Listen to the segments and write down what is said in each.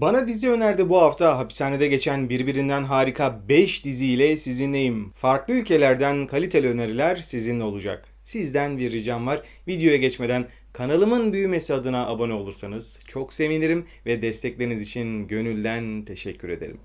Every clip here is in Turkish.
Bana dizi önerdi bu hafta hapishanede geçen birbirinden harika 5 diziyle sizinleyim. Farklı ülkelerden kaliteli öneriler sizinle olacak. Sizden bir ricam var. Videoya geçmeden kanalımın büyümesi adına abone olursanız çok sevinirim ve destekleriniz için gönülden teşekkür ederim.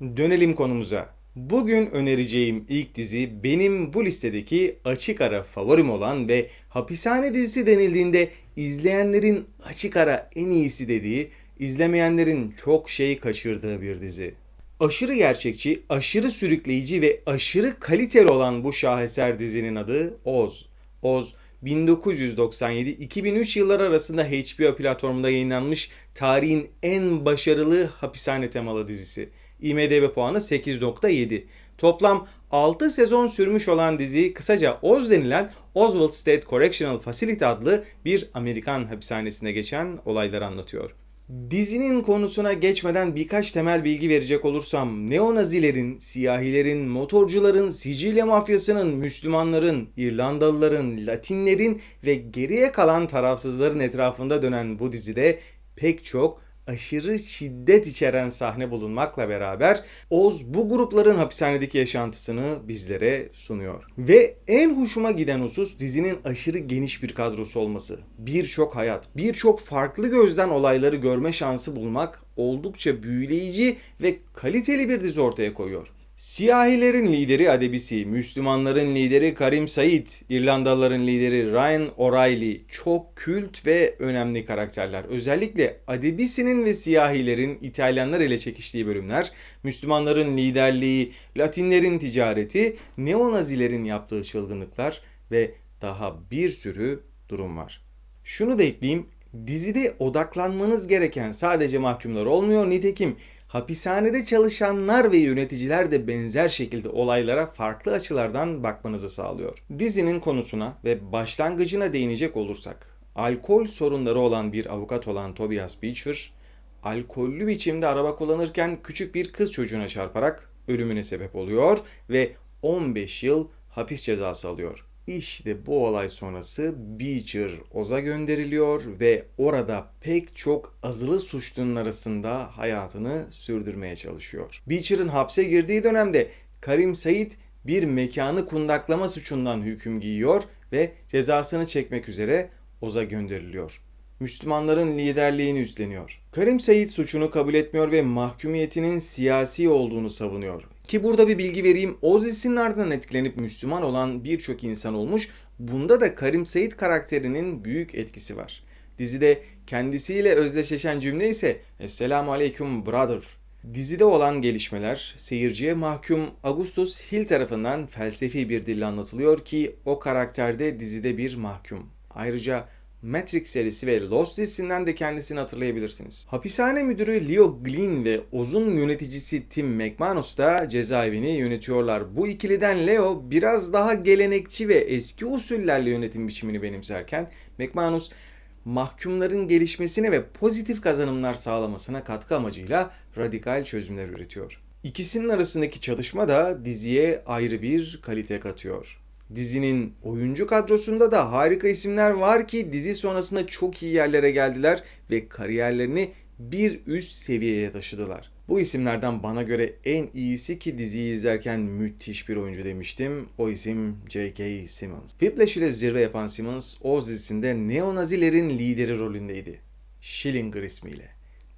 Dönelim konumuza. Bugün önereceğim ilk dizi benim bu listedeki açık ara favorim olan ve hapishane dizisi denildiğinde izleyenlerin açık ara en iyisi dediği, izlemeyenlerin çok şey kaçırdığı bir dizi. Aşırı gerçekçi, aşırı sürükleyici ve aşırı kaliteli olan bu şaheser dizinin adı Oz. Oz 1997-2003 yılları arasında HBO platformunda yayınlanmış tarihin en başarılı hapishane temalı dizisi. IMDB puanı 8.7. Toplam 6 sezon sürmüş olan dizi kısaca Oz denilen Oswald State Correctional Facility adlı bir Amerikan hapishanesinde geçen olayları anlatıyor. Dizinin konusuna geçmeden birkaç temel bilgi verecek olursam neonazilerin, siyahilerin, motorcuların, Sicilya mafyasının, Müslümanların, İrlandalıların, Latinlerin ve geriye kalan tarafsızların etrafında dönen bu dizide pek çok aşırı şiddet içeren sahne bulunmakla beraber Oz bu grupların hapishanedeki yaşantısını bizlere sunuyor. Ve en hoşuma giden husus dizinin aşırı geniş bir kadrosu olması. Birçok hayat, birçok farklı gözden olayları görme şansı bulmak oldukça büyüleyici ve kaliteli bir dizi ortaya koyuyor. Siyahilerin lideri Adebisi, Müslümanların lideri Karim Said, İrlandalıların lideri Ryan O'Reilly çok kült ve önemli karakterler. Özellikle Adebisi'nin ve siyahilerin İtalyanlar ile çekiştiği bölümler, Müslümanların liderliği, Latinlerin ticareti, neonazilerin yaptığı çılgınlıklar ve daha bir sürü durum var. Şunu da ekleyeyim, dizide odaklanmanız gereken sadece mahkumlar olmuyor. Nitekim hapishanede çalışanlar ve yöneticiler de benzer şekilde olaylara farklı açılardan bakmanızı sağlıyor. Dizinin konusuna ve başlangıcına değinecek olursak, alkol sorunları olan bir avukat olan Tobias Beecher, alkollü biçimde araba kullanırken küçük bir kız çocuğuna çarparak ölümüne sebep oluyor ve 15 yıl hapis cezası alıyor. İşte bu olay sonrası Beecher Oz'a gönderiliyor ve orada pek çok azılı suçlunun arasında hayatını sürdürmeye çalışıyor. Beecher'ın hapse girdiği dönemde Karim Said bir mekanı kundaklama suçundan hüküm giyiyor ve cezasını çekmek üzere Oz'a gönderiliyor. Müslümanların liderliğini üstleniyor. Karim Said suçunu kabul etmiyor ve mahkumiyetinin siyasi olduğunu savunuyor. Ki burada bir bilgi vereyim. O dizinin ardından etkilenip Müslüman olan birçok insan olmuş. Bunda da Karim Said karakterinin büyük etkisi var. Dizide kendisiyle özdeşleşen cümle ise Esselamu Aleyküm Brother. Dizide olan gelişmeler seyirciye mahkum Augustus Hill tarafından felsefi bir dille anlatılıyor ki o karakterde dizide bir mahkum. Ayrıca Matrix serisi ve Lost dizisinden de kendisini hatırlayabilirsiniz. Hapishane müdürü Leo Glynn ve Oz'un yöneticisi Tim McManus da cezaevini yönetiyorlar. Bu ikiliden Leo biraz daha gelenekçi ve eski usullerle yönetim biçimini benimserken McManus mahkumların gelişmesine ve pozitif kazanımlar sağlamasına katkı amacıyla radikal çözümler üretiyor. İkisinin arasındaki çalışma da diziye ayrı bir kalite katıyor. Dizinin oyuncu kadrosunda da harika isimler var ki dizi sonrasında çok iyi yerlere geldiler ve kariyerlerini bir üst seviyeye taşıdılar. Bu isimlerden bana göre en iyisi ki diziyi izlerken müthiş bir oyuncu demiştim. O isim J.K. Simmons. Whiplash ile zirve yapan Simmons, o dizisinde neonazilerin lideri rolündeydi. Schillinger ismiyle.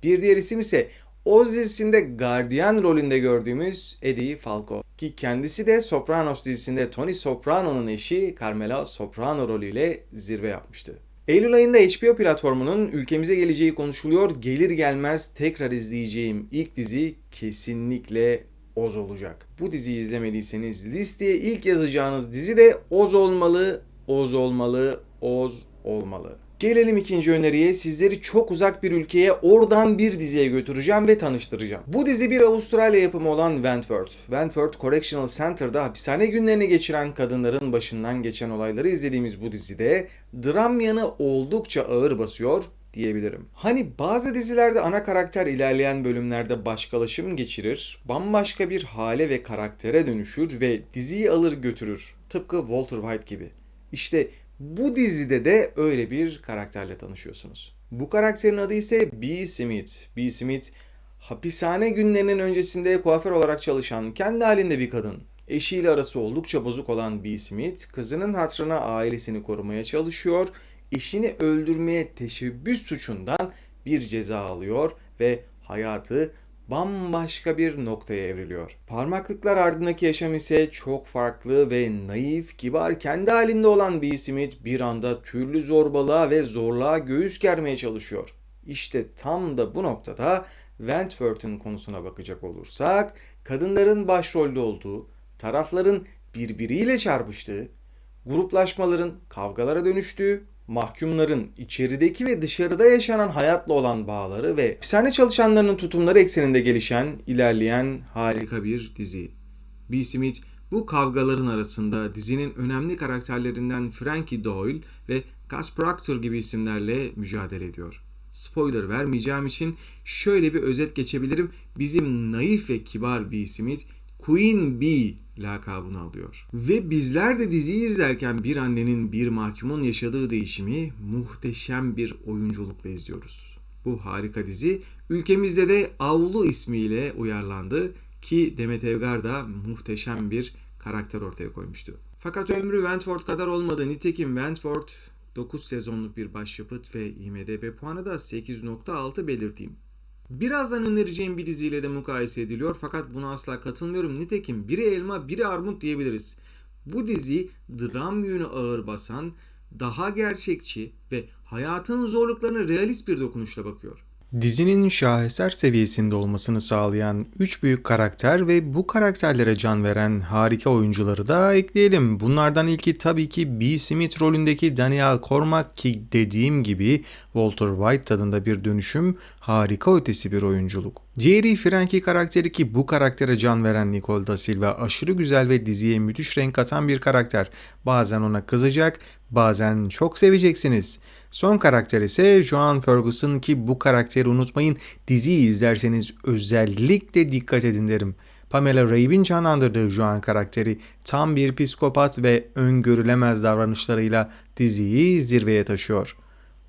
Bir diğer isim ise Oz dizisinde gardiyan rolünde gördüğümüz Eddie Falco. Ki kendisi de Sopranos dizisinde Tony Soprano'nun eşi Carmela Soprano rolüyle zirve yapmıştı. Eylül ayında HBO platformunun ülkemize geleceği konuşuluyor. Gelir gelmez tekrar izleyeceğim ilk dizi kesinlikle Oz olacak. Bu diziyi izlemediyseniz listeye ilk yazacağınız dizi de Oz olmalı, Oz olmalı, Oz olmalı. Gelelim ikinci öneriye. Sizleri çok uzak bir ülkeye oradan bir diziye götüreceğim ve tanıştıracağım. Bu dizi bir Avustralya yapımı olan Wentworth. Wentworth Correctional Center'da hapishane günlerini geçiren kadınların başından geçen olayları izlediğimiz bu dizide dram yanı oldukça ağır basıyor diyebilirim. Hani bazı dizilerde ana karakter ilerleyen bölümlerde başkalaşım geçirir, bambaşka bir hale ve karaktere dönüşür ve diziyi alır götürür. Tıpkı Walter White gibi. İşte Bu dizide de öyle bir karakterle tanışıyorsunuz. Bu karakterin adı ise B. Smith. B. Smith hapishane günlerinin öncesinde kuaför olarak çalışan kendi halinde bir kadın. Eşiyle arası oldukça bozuk olan B. Smith, kızının hatrına ailesini korumaya çalışıyor, eşini öldürmeye teşebbüs suçundan bir ceza alıyor ve hayatı bambaşka bir noktaya evriliyor. Parmaklıklar ardındaki yaşam ise çok farklı ve naif, kibar, kendi halinde olan B. Smith bir anda türlü zorbalığa ve zorluğa göğüs germeye çalışıyor. İşte tam da bu noktada Wentworth'un konusuna bakacak olursak, kadınların başrolde olduğu, tarafların birbiriyle çarpıştığı, gruplaşmaların kavgalara dönüştüğü, mahkumların içerideki ve dışarıda yaşanan hayatla olan bağları ve hapishane çalışanlarının tutumları ekseninde gelişen, ilerleyen harika bir dizi. B. Smith bu kavgaların arasında dizinin önemli karakterlerinden Frankie Doyle ve Gus Proctor gibi isimlerle mücadele ediyor. Spoiler vermeyeceğim için şöyle bir özet geçebilirim. Bizim naif ve kibar B. Smith Queen Bee lakabını alıyor. Ve bizler de diziyi izlerken bir annenin bir mahkumun yaşadığı değişimi muhteşem bir oyunculukla izliyoruz. Bu harika dizi ülkemizde de Avlu ismiyle uyarlandı ki Demet Evgar da muhteşem bir karakter ortaya koymuştu. Fakat ömrü Wentworth kadar olmadı. Nitekim Wentworth 9 sezonluk bir başyapıt ve IMDB puanı da 8.6 belirteyim. Birazdan önereceğim bir diziyle de mukayese ediliyor fakat buna asla katılmıyorum. Nitekim biri elma biri armut diyebiliriz. Bu dizi dram yönü ağır basan, daha gerçekçi ve hayatın zorluklarına realist bir dokunuşla bakıyor. Dizinin şaheser seviyesinde olmasını sağlayan 3 büyük karakter ve bu karakterlere can veren harika oyuncuları da ekleyelim. Bunlardan ilki tabii ki B. Smith rolündeki Daniel Cormack ki dediğim gibi Walter White tadında bir dönüşüm, harika ötesi bir oyunculuk. Diğeri Frankie karakteri ki bu karaktere can veren Nicole da Silva aşırı güzel ve diziye müthiş renk katan bir karakter. Bazen ona kızacak, bazen çok seveceksiniz. Son karakter ise Joan Ferguson ki bu karakteri unutmayın diziyi izlerseniz özellikle dikkat edin derim. Pamela Reib'in canlandırdığı Joan karakteri tam bir psikopat ve öngörülemez davranışlarıyla diziyi zirveye taşıyor.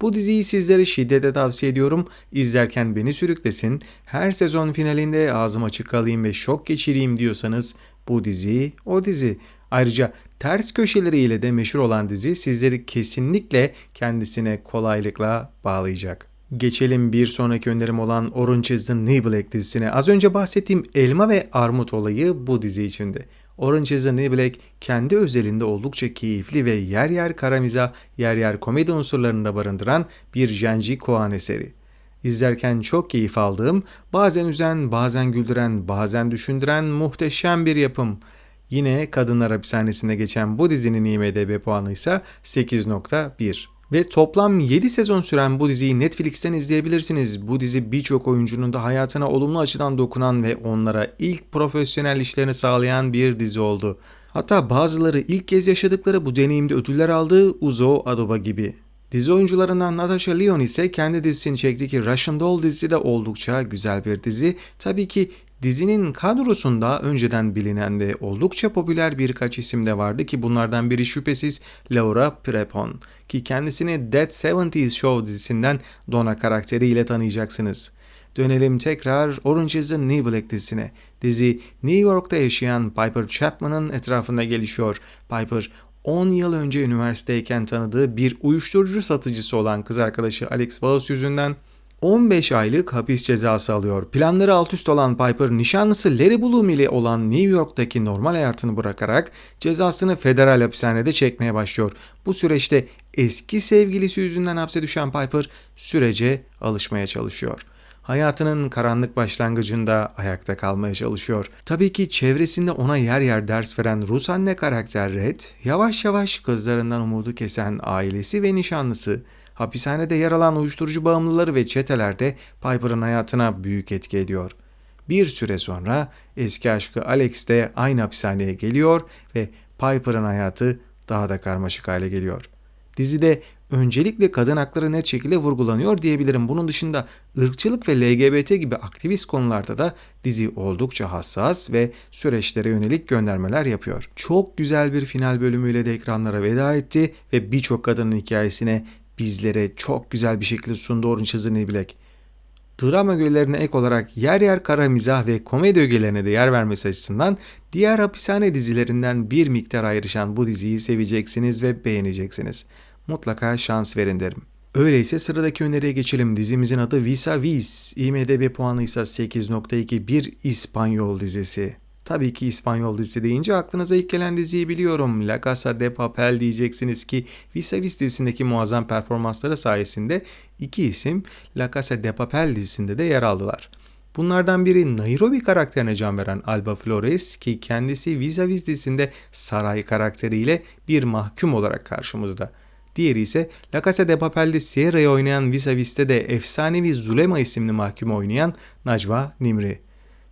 Bu diziyi sizlere şiddetle tavsiye ediyorum. İzlerken beni sürüklesin, her sezon finalinde ağzım açık kalayım ve şok geçireyim diyorsanız bu dizi o dizi. Ayrıca ters köşeleriyle de meşhur olan dizi sizleri kesinlikle kendisine kolaylıkla bağlayacak. Geçelim bir sonraki önerim olan Orange is the New Black dizisine. Az önce bahsettiğim elma ve armut olayı bu dizi içinde. Orange is the New Black kendi özelinde oldukça keyifli ve yer yer karamiza, yer yer komedi unsurlarını barındıran bir Jenji Kohan eseri. İzlerken çok keyif aldığım, bazen üzen, bazen güldüren, bazen düşündüren muhteşem bir yapım. Yine Kadınlar Hapishanesi'nde geçen bu dizinin IMDB puanı ise 8.1. Ve toplam 7 sezon süren bu diziyi Netflix'ten izleyebilirsiniz. Bu dizi birçok oyuncunun da hayatına olumlu açıdan dokunan ve onlara ilk profesyonel işlerini sağlayan bir dizi oldu. Hatta bazıları ilk kez yaşadıkları bu deneyimde ödüller aldığı Uzo Adoba gibi. Dizi oyuncularından Natasha Lyonne ise kendi dizisini çekti ki Russian Doll dizisi de oldukça güzel bir dizi. Tabii ki Dizinin kadrosunda önceden bilinen ve oldukça popüler birkaç isim de vardı ki bunlardan biri şüphesiz Laura Prepon ki kendisini Dead 70s Show dizisinden Donna karakteriyle tanıyacaksınız. Dönelim tekrar Orange is the New Black dizisine. Dizi New York'ta yaşayan Piper Chapman'ın etrafında gelişiyor. Piper 10 yıl önce üniversiteyken tanıdığı bir uyuşturucu satıcısı olan kız arkadaşı Alex Vaus yüzünden 15 aylık hapis cezası alıyor. Planları alt üst olan Piper nişanlısı Larry Bloom ile olan New York'taki normal hayatını bırakarak cezasını federal hapishanede çekmeye başlıyor. Bu süreçte eski sevgilisi yüzünden hapse düşen Piper sürece alışmaya çalışıyor. Hayatının karanlık başlangıcında ayakta kalmaya çalışıyor. Tabii ki çevresinde ona yer yer ders veren Rus anne karakter Red, yavaş yavaş kızlarından umudu kesen ailesi ve nişanlısı hapishanede yer alan uyuşturucu bağımlıları ve çetelerde Piper'ın hayatına büyük etki ediyor. Bir süre sonra eski aşkı Alex de aynı hapishaneye geliyor ve Piper'ın hayatı daha da karmaşık hale geliyor. Dizide öncelikle kadın hakları net şekilde vurgulanıyor diyebilirim. Bunun dışında ırkçılık ve LGBT gibi aktivist konularda da dizi oldukça hassas ve süreçlere yönelik göndermeler yapıyor. Çok güzel bir final bölümüyle de ekranlara veda etti ve birçok kadının hikayesine bizlere çok güzel bir şekilde sundu Orange is Black. Drama ögelerine ek olarak yer yer kara mizah ve komedi ögelerine de yer vermesi açısından diğer hapishane dizilerinden bir miktar ayrışan bu diziyi seveceksiniz ve beğeneceksiniz. Mutlaka şans verin derim. Öyleyse sıradaki öneriye geçelim. Dizimizin adı Visa Vis. IMDB puanı ise 8.2 bir İspanyol dizisi. Tabii ki İspanyol dizisi deyince aklınıza ilk gelen diziyi biliyorum. La Casa de Papel diyeceksiniz ki Vis Vis dizisindeki muazzam performansları sayesinde iki isim La Casa de Papel dizisinde de yer aldılar. Bunlardan biri Nairobi karakterine can veren Alba Flores ki kendisi Vis Vis dizisinde saray karakteriyle bir mahkum olarak karşımızda. Diğeri ise La Casa de Papel'de Sierra'yı oynayan Vis Vis'te de efsanevi Zulema isimli mahkumu oynayan Najwa Nimri.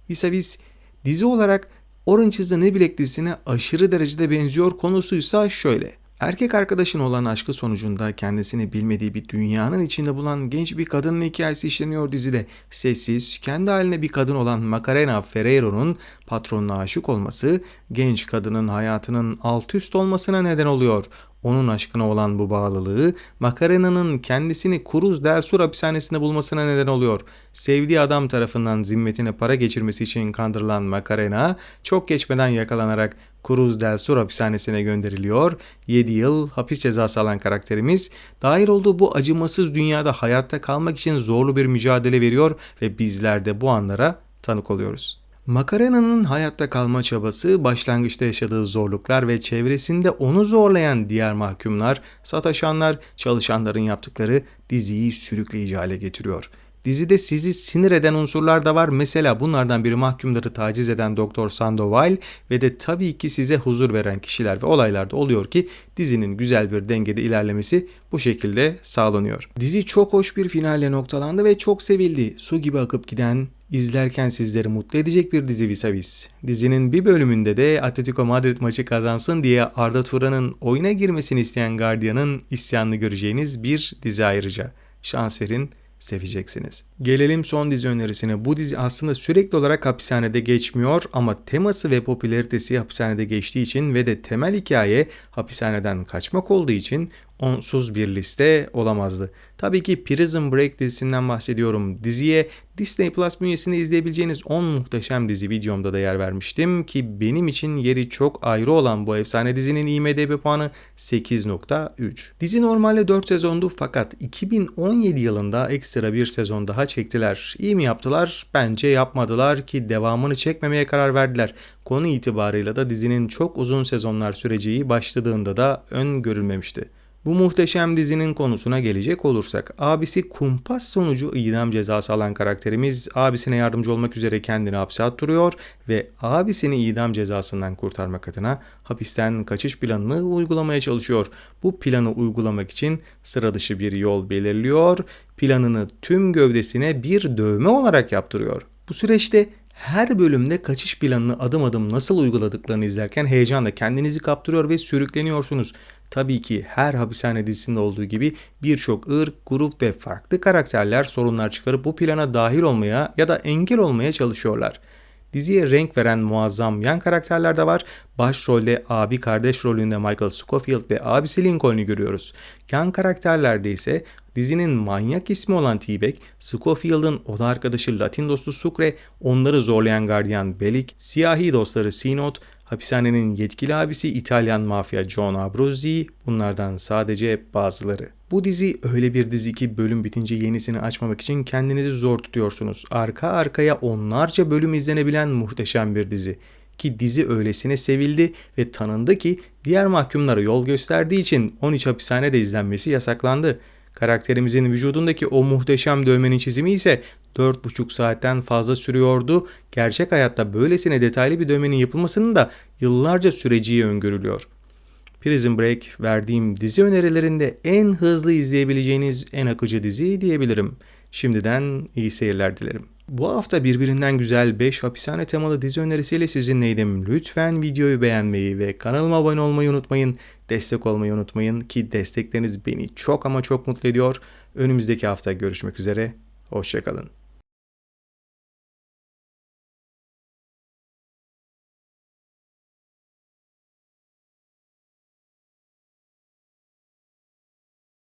Vis Vis Dizi olarak Orange is the New Black dizisine aşırı derecede benziyor konusuysa şöyle. Erkek arkadaşın olan aşkı sonucunda kendisini bilmediği bir dünyanın içinde bulan genç bir kadının hikayesi işleniyor dizide. Sessiz, kendi haline bir kadın olan Macarena Ferreiro'nun patronuna aşık olması genç kadının hayatının alt üst olmasına neden oluyor. Onun aşkına olan bu bağlılığı Macarena'nın kendisini Cruz del Sur hapishanesinde bulmasına neden oluyor. Sevdiği adam tarafından zimmetine para geçirmesi için kandırılan Macarena çok geçmeden yakalanarak Cruz del Sur hapishanesine gönderiliyor. 7 yıl hapis cezası alan karakterimiz dahil olduğu bu acımasız dünyada hayatta kalmak için zorlu bir mücadele veriyor ve bizler de bu anlara tanık oluyoruz. Makarena'nın hayatta kalma çabası, başlangıçta yaşadığı zorluklar ve çevresinde onu zorlayan diğer mahkumlar, sataşanlar, çalışanların yaptıkları diziyi sürükleyici hale getiriyor. Dizide sizi sinir eden unsurlar da var. Mesela bunlardan biri mahkumları taciz eden Doktor Sandoval ve de tabii ki size huzur veren kişiler ve olaylar da oluyor ki dizinin güzel bir dengede ilerlemesi bu şekilde sağlanıyor. Dizi çok hoş bir finalle noktalandı ve çok sevildi. Su gibi akıp giden, izlerken sizleri mutlu edecek bir dizi Visavis. Dizinin bir bölümünde de Atletico Madrid maçı kazansın diye Arda Turan'ın oyuna girmesini isteyen Guardian'ın isyanını göreceğiniz bir dizi ayrıca. Şans verin, seveceksiniz. Gelelim son dizi önerisine. Bu dizi aslında sürekli olarak hapishanede geçmiyor ama teması ve popülaritesi hapishanede geçtiği için ve de temel hikaye hapishaneden kaçmak olduğu için onsuz bir liste olamazdı. Tabii ki Prison Break dizisinden bahsediyorum. Diziye Disney Plus bünyesinde izleyebileceğiniz 10 muhteşem dizi videomda da yer vermiştim ki benim için yeri çok ayrı olan bu efsane dizinin IMDB puanı 8.3. Dizi normalde 4 sezondu fakat 2017 yılında ekstra bir sezon daha çektiler. İyi mi yaptılar? Bence yapmadılar ki devamını çekmemeye karar verdiler. Konu itibarıyla da dizinin çok uzun sezonlar süreceği başladığında da öngörülmemişti. Bu muhteşem dizinin konusuna gelecek olursak, abisi kumpas sonucu idam cezası alan karakterimiz abisine yardımcı olmak üzere kendini hapse attırıyor ve abisini idam cezasından kurtarmak adına hapisten kaçış planını uygulamaya çalışıyor. Bu planı uygulamak için sıra dışı bir yol belirliyor, planını tüm gövdesine bir dövme olarak yaptırıyor. Bu süreçte her bölümde kaçış planını adım adım nasıl uyguladıklarını izlerken heyecanla kendinizi kaptırıyor ve sürükleniyorsunuz. Tabii ki her hapishane dizisinde olduğu gibi birçok ırk, grup ve farklı karakterler sorunlar çıkarıp bu plana dahil olmaya ya da engel olmaya çalışıyorlar. Diziye renk veren muazzam yan karakterler de var. Başrolde abi kardeş rolünde Michael Scofield ve abisi Lincoln'u görüyoruz. Yan karakterlerde ise dizinin manyak ismi olan T-Bag, Scofield'ın oda arkadaşı Latin dostu Sucre, onları zorlayan gardiyan Bellic, siyahi dostları Sinot, Hapishanenin yetkili abisi İtalyan mafya John Abruzzi bunlardan sadece bazıları. Bu dizi öyle bir dizi ki bölüm bitince yenisini açmamak için kendinizi zor tutuyorsunuz. Arka arkaya onlarca bölüm izlenebilen muhteşem bir dizi. Ki dizi öylesine sevildi ve tanındı ki diğer mahkumlara yol gösterdiği için 13 hapishanede izlenmesi yasaklandı. Karakterimizin vücudundaki o muhteşem dövmenin çizimi ise 4,5 saatten fazla sürüyordu. Gerçek hayatta böylesine detaylı bir dövmenin yapılmasının da yıllarca süreceği öngörülüyor. Prison Break verdiğim dizi önerilerinde en hızlı izleyebileceğiniz en akıcı dizi diyebilirim. Şimdiden iyi seyirler dilerim. Bu hafta birbirinden güzel 5 hapishane temalı dizi önerisiyle sizinleydim. Lütfen videoyu beğenmeyi ve kanalıma abone olmayı unutmayın. Destek olmayı unutmayın ki destekleriniz beni çok ama çok mutlu ediyor. Önümüzdeki hafta görüşmek üzere. Hoşçakalın.